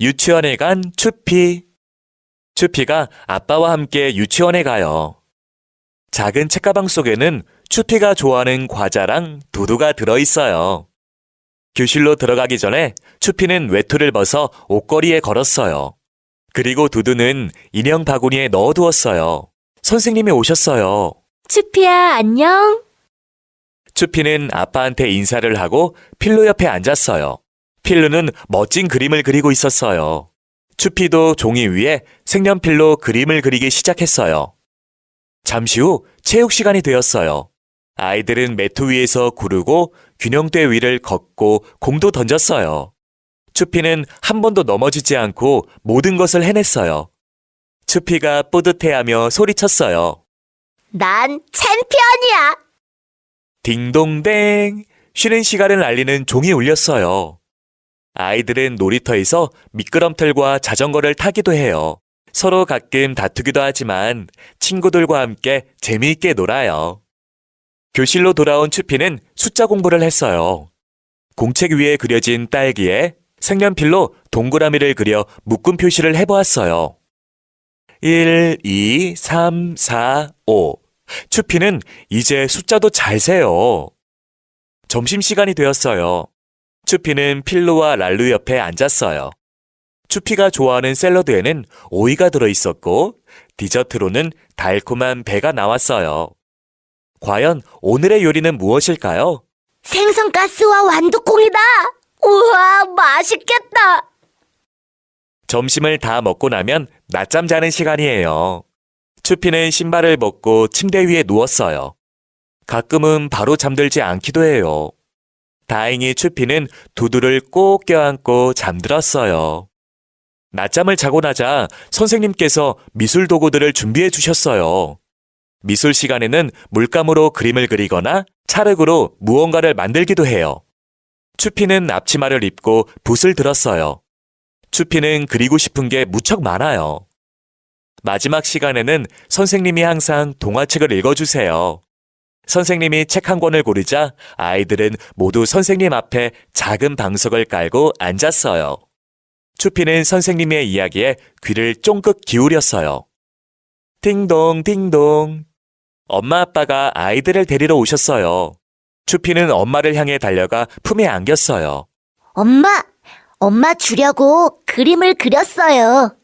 유치원에 간 추피. 추피가 아빠와 함께 유치원에 가요. 작은 책가방 속에는 추피가 좋아하는 과자랑 두두가 들어있어요. 교실로 들어가기 전에 추피는 외투를 벗어 옷걸이에 걸었어요. 그리고 두두는 인형 바구니에 넣어두었어요. 선생님이 오셨어요. 추피야, 안녕. 추피는 아빠한테 인사를 하고 필로 옆에 앉았어요. 필로는 멋진 그림을 그리고 있었어요. 추피도 종이 위에 색연필로 그림을 그리기 시작했어요. 잠시 후 체육 시간이 되었어요. 아이들은 매트 위에서 구르고 균형대 위를 걷고 공도 던졌어요. 추피는 한 번도 넘어지지 않고 모든 것을 해냈어요. 추피가 뿌듯해하며 소리쳤어요. 난 챔피언이야. 딩동댕! 쉬는 시간을 알리는 종이 울렸어요. 아이들은 놀이터에서 미끄럼틀과 자전거를 타기도 해요. 서로 가끔 다투기도 하지만 친구들과 함께 재미있게 놀아요. 교실로 돌아온 추피는 숫자 공부를 했어요. 공책 위에 그려진 딸기에 색연필로 동그라미를 그려 묶음 표시를 해보았어요. 1, 2, 3, 4, 5. 추피는 이제 숫자도 잘 세요. 점심시간이 되었어요. 추피는 필로와 랄루 옆에 앉았어요. 추피가 좋아하는 샐러드에는 오이가 들어있었고, 디저트로는 달콤한 배가 나왔어요. 과연 오늘의 요리는 무엇일까요? 생선가스와 완두콩이다. 우와, 맛있겠다. 점심을 다 먹고 나면 낮잠 자는 시간이에요. 추피는 신발을 벗고 침대 위에 누웠어요. 가끔은 바로 잠들지 않기도 해요. 다행히 추피는 두두를 꼭 껴안고 잠들었어요. 낮잠을 자고 나자 선생님께서 미술 도구들을 준비해 주셨어요. 미술 시간에는 물감으로 그림을 그리거나 찰흙으로 무언가를 만들기도 해요. 추피는 앞치마를 입고 붓을 들었어요. 추피는 그리고 싶은 게 무척 많아요. 마지막 시간에는 선생님이 항상 동화책을 읽어주세요. 선생님이 책 한 권을 고르자 아이들은 모두 선생님 앞에 작은 방석을 깔고 앉았어요. 추피는 선생님의 이야기에 귀를 쫑긋 기울였어요. 띵동, 띵동. 엄마 아빠가 아이들을 데리러 오셨어요. 추피는 엄마를 향해 달려가 품에 안겼어요. 엄마, 엄마 주려고 그림을 그렸어요.